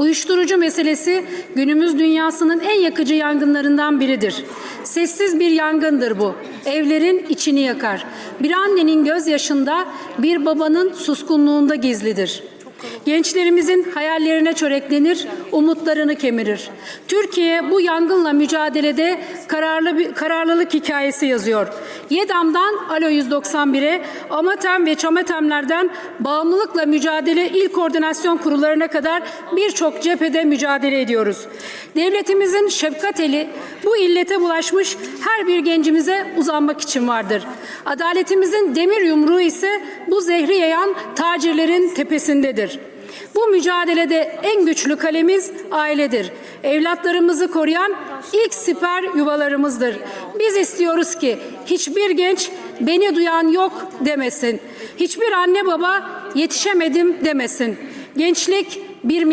Uyuşturucu meselesi günümüz dünyasının en yakıcı yangınlarından biridir. Sessiz bir yangındır bu. Evlerin içini yakar. Bir annenin gözyaşında, bir babanın suskunluğunda gizlidir. Gençlerimizin hayallerine çöreklenir, umutlarını kemirir. Türkiye bu yangınla mücadelede kararlı bir, kararlılık hikayesi yazıyor. YEDAM'dan Alo 191'e, AMATEM ve ÇAMATEM'lerden bağımlılıkla mücadele il koordinasyon kurullarına kadar birçok cephede mücadele ediyoruz. Devletimizin şefkat eli bu illete bulaşmış her bir gencimize uzanmak için vardır. Adaletimizin demir yumruğu ise bu zehri yayan tacirlerin tepesindedir. Bu mücadelede en güçlü kalemiz ailedir. Evlatlarımızı koruyan ilk siper yuvalarımızdır. Biz istiyoruz ki hiçbir genç beni duyan yok demesin. Hiçbir anne baba yetişemedim demesin. Gençlik bir